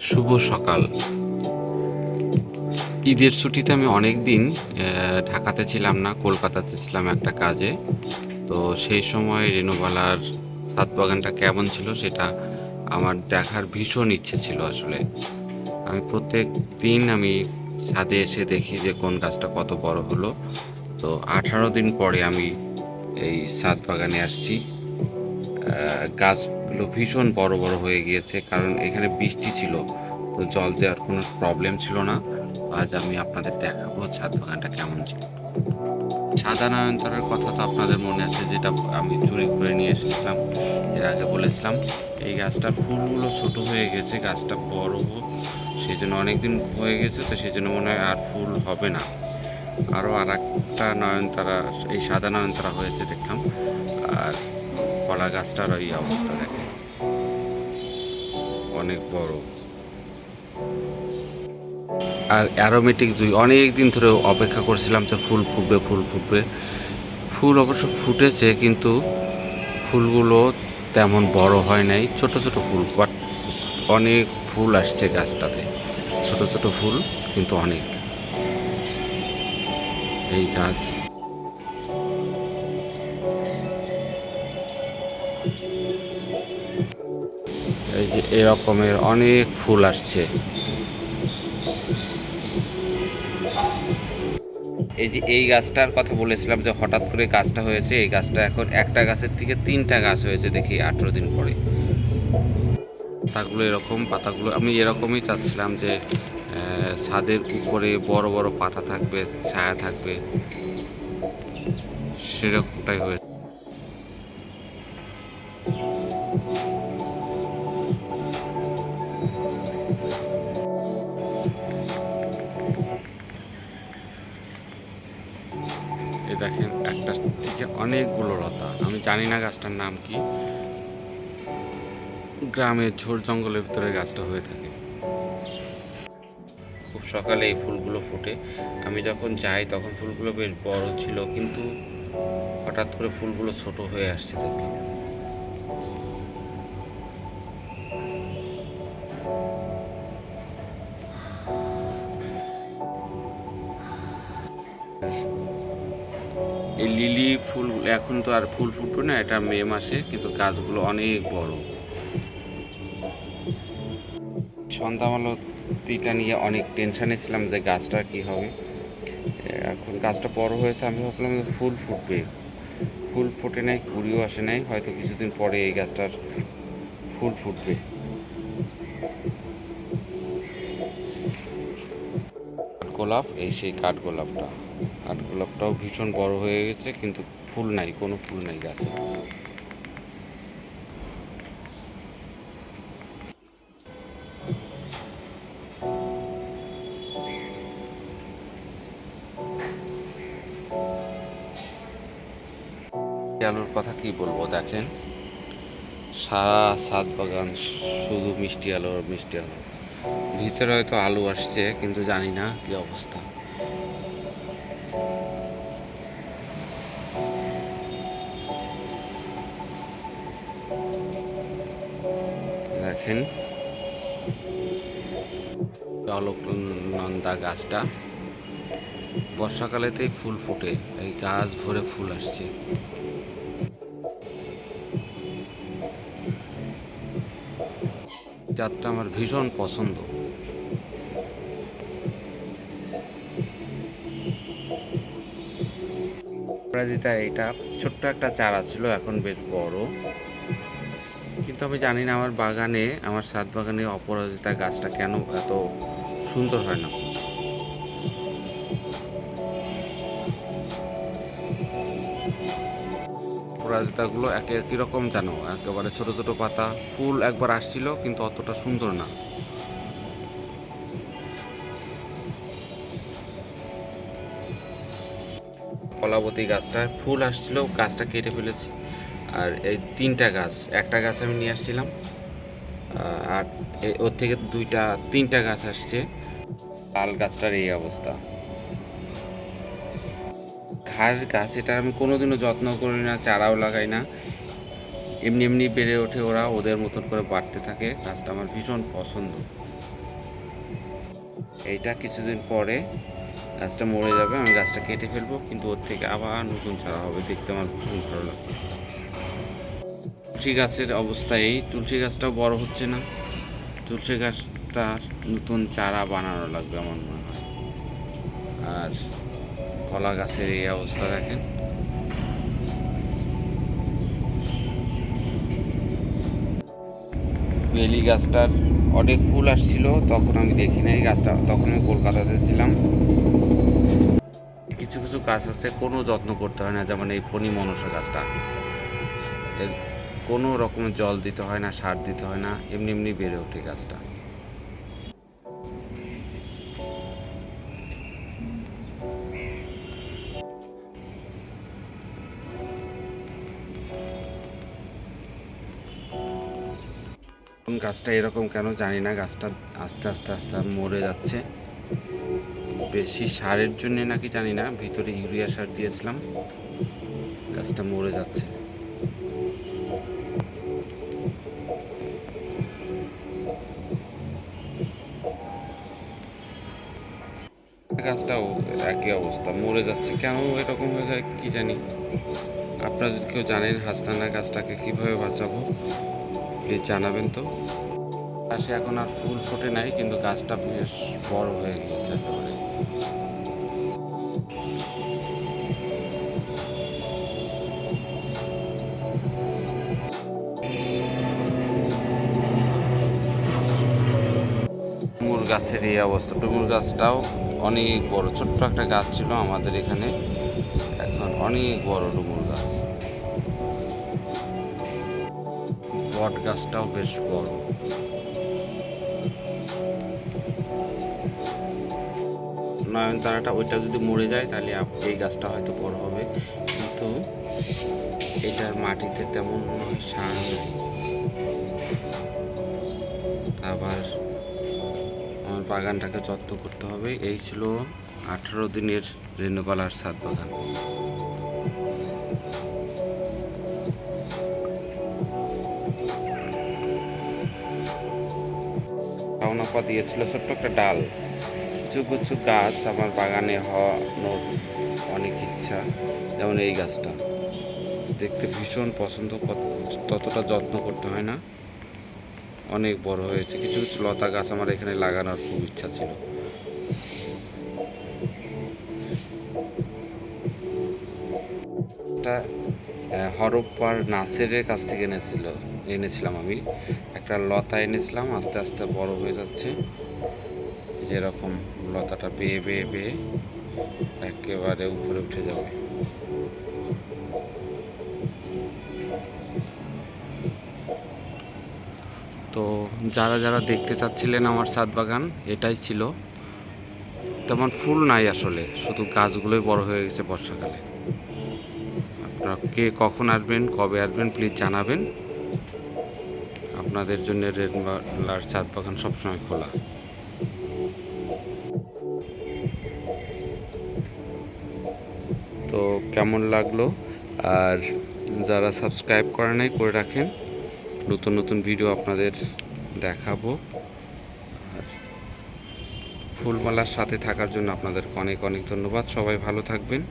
শুভ সকাল। ঈদের ছুটিতে আমি অনেক দিন ঢাকাতে ছিলাম না, কলকাতাতে ছিলাম একটা কাজে। তো সেই সময় রেণুবালার ছাদ বাগানটা কেমন ছিল সেটা আমার দেখার ভীষণ ইচ্ছে ছিল আসলে। আমি প্রত্যেক দিন আমি ছাদে এসে দেখি যে কোন গাছটা কত বড় হলো। তো আঠারো দিন পরে আমি এই ছাদ বাগানে আসছি। গাছগুলো ভীষণ বড় বড় হয়ে গিয়েছে, কারণ এখানে বৃষ্টি ছিল, তো জল দেওয়ার কোনো প্রবলেম ছিল না। আজ আমি আপনাদের দেখাবো ছাদ বাগানটা কেমন ছিল। সাদা নয়নতারার কথা তো আপনাদের মনে আছে, যেটা আমি চুরি করে নিয়ে এসেছিলাম, এর আগে বলেছিলাম। এই গাছটার ফুলগুলো ছোট হয়ে গেছে, গাছটা বড় হোক সেই জন্য অনেকদিন হয়ে গেছে, তো সেই জন্য মনে হয় আর ফুল হবে না। আরও আর একটা নয়নতারা, এই সাদা নয়নতারা হয়েছে দেখলাম, আর কলা গাছটার এই অবস্থা দেখে। অনেক বড়। আর অ্যারোমেটিক জুই অনেক দিন ধরে অপেক্ষা করছিলাম যে ফুল ফুটবে ফুল ফুটবে। ফুল অবশ্য ফুটেছে, কিন্তু ফুলগুলো তেমন বড় হয় নাই, ছোট ছোট ফুল বাট অনেক ফুল আসছে গাছটাতে। ছোট ছোট ফুল, কিন্তু অনেক। এই গাছ এরকমের অনেক ফুল আসছে। এই যে এই গাছটার কথা বলেছিলাম যে হঠাৎ করে গাছটা হয়েছে, এই গাছটা এখন একটা গাছের থেকে তিনটা গাছ হয়েছে দেখি আঠেরো দিন পরে। পাতাগুলো এরকম, পাতাগুলো আমি এরকমই চাচ্ছিলাম যে ছাদের উপরে বড় বড় পাতা থাকবে, ছায়া থাকবে, সেরকমটাই হয়েছে। জানি না গাছটার নাম কি। গ্রামের ঝোর জঙ্গলের ভিতরে গাছটা হয়ে থাকে। খুব সকালে এই ফুলগুলো ফোটে। আমি যখন যাই তখন ফুলগুলো বেশ বড় ছিল, কিন্তু হঠাৎ করে ফুলগুলো ছোট হয়ে আসছে দেখলাম এই লিলি ফুল এখন তো আর ফুল ফুটবে না, এটা মে মাসে, কিন্তু গাছগুলো অনেক বড়। সন্ধ্যামালতিটা নিয়ে অনেক টেনশানে ছিলাম যে গাছটা কি হবে। এখন গাছটা বড় হয়েছে, আমি ভাবলাম ফুল ফুটবে। ফুল ফোটে নাই, কুড়িও আসে নাই, হয়তো কিছুদিন পরে এই গাছটার ফুল ফুটবে। গোলাপ, এই সেই কাঠ গোলাপটা। কাঠ গোলাপটাও ভীষণ বড় হয়ে গেছে, কিন্তু ফুল নাই, কোনো ফুল নাই গাছে। আলুর কথা কি বলব, দেখেন? সারা সাত বাগান শুধু মিষ্টি আলু আর মিষ্টি আলু। ভিতরে হয়তো আলু আসছে, কিন্তু জানি না কি অবস্থা। দেখেন। নন্দা গাছটা। বর্ষাকালেতেই ফুল ফুটে, এই গাছ ভরে ফুল আসছে। জাতটা আমার ভীষণ পছন্দ। অপরাজিতা এটা ছোট্ট একটা চারা ছিল, এখন বেশ বড়। কিন্তু আমি জানি না আমার বাগানে, আমার সাত বাগানে অপরাজিতা গাছটা কেন এত সুন্দর হয় না। অপরাজিতাগুলো এক একই রকম জানো একেবারে ছোট ছোট পাতা, ফুল একবার আসছিল, কিন্তু অতটা সুন্দর না। কলাবতী গাছটা, ফুল আসছিল, গাছটা কেটে ফেলেছি। আর এই তিনটা গাছ, একটা গাছ আমি নিয়ে আসছিলাম আর ওর থেকে দুইটা, তিনটা গাছ আসছে। লাল গাছটার এই অবস্থা। ঘাস গাছ এটা আমি কোনোদিনও যত্ন করি না, চারাও লাগাই না। এমনি এমনি বেড়ে ওঠে ওরা, ওদের মতন করে বাড়তে থাকে। গাছটা আমার ভীষণ পছন্দ। এইটা কিছুদিন পরে গাছটা মরে যাবে, আমি গাছটা কেটে ফেলব, কিন্তু ওর থেকে আবার নতুন চারা হবে। দেখতে আমার ভীষণ ভালো লাগে তুলসী গাছের অবস্থা এই। তুলসী গাছটাও বড় হচ্ছে না। তুলসী গাছটার নতুন চারা বানানো লাগবে আমার মনে হয়। আর কলা গাছের এই অবস্থা দেখেন। বেলি গাছটার অনেক ফুল আসছিল, তখন আমি দেখি নাই। গাছটা, তখন আমি কলকাতাতে ছিলাম। কিছু কিছু গাছ আছে, কোনো যত্ন করতে হয় না, যেমন এই ফণি মনসা গাছটা কোনো রকমের জল দিতে হয় না, সার দিতে হয় না, এমনি এমনি বেড়ে ওঠে গাছটা। গাছটা এরকম কেন জানি না, গাছটা আস্তে আস্তে আস্তে মরে যাচ্ছে। বেশি সারের জন্য নাকি জানি না, ভিতরে ইউরিয়া সার দিয়েছিলাম। গাছটা মরে যাচ্ছে। গাছটাও একই অবস্থা, মরে যাচ্ছে। কেন এরকম হয়ে যায় কি জানি। আপনারা যদি কেউ জানেন হাসনানা গাছটাকে কীভাবে বাঁচাবো, প্লিজ জানাবেন তো। গাছে এখন আর ফুল ফোটে নাই, কিন্তু গাছটা বেশ বড় হয়ে গিয়েছে একেবারে। ডুমুর গাছের এই অবস্থা ডুমুর গাছটাও অনেক বড়, ছোট্ট একটা গাছ ছিল আমাদের এখানে। এখন অনেক বড় ডুমুর গাছ। বট গাছটাও বেশ বড়। নয়নতারাটা ওইটা যদি মরে যায়, তাহলে এই গাছটা হয়তো বড় হবে। কিন্তু এটার মাটিতে তেমন সার নেই। আবার আমার বাগানটাকে যত্ন করতে হবে। এই ছিল আঠারো দিনের রেণুপালার ছাদ বাগান। পাওনাপা দিয়েছিল ছোট্ট একটা ডাল। কিছু কিছু গাছ আমার বাগানে হওয়ানোর অনেক ইচ্ছা, যেমন এই গাছটা। দেখতে ভীষণ পছন্দ ততটা যত্ন করতে হয় না। অনেক বড় হয়েছে, কিছু কিছু লতা গাছ আমার এখানে লাগানোর খুব ইচ্ছা ছিল। একটা হরপ্পার নাসেরের কাছ থেকে এনেছিল, এনেছিলাম আমি। একটা লতা এনেছিলাম, আস্তে আস্তে বড় হয়ে যাচ্ছে। যেরকম লতাটা বেয়ে বেয়ে বেয়ে একেবারে উপরে উঠে যাবে। তো যারা যারা দেখতে চাচ্ছিলেন আমার ছাদ বাগান, এটাই ছিল। তেমন ফুল নাই আসলে, শুধু গাছগুলোই বড় হয়ে গেছে বর্ষাকালে। আপনারা কে কখন আসবেন, কবে আসবেন প্লিজ জানাবেন। আপনাদের জন্য রেড রেনবালার ছাদ বাগান সবসময় খোলা। তো কেমন লাগল? আর যারা সাবস্ক্রাইব করে নাই, করে রাখেন। নতুন নতুন ভিডিও আপনাদের দেখাবো। আর ফুলমালার সাথে থাকার জন্য আপনাদেরকে অনেক অনেক ধন্যবাদ। সবাই ভালো থাকবেন।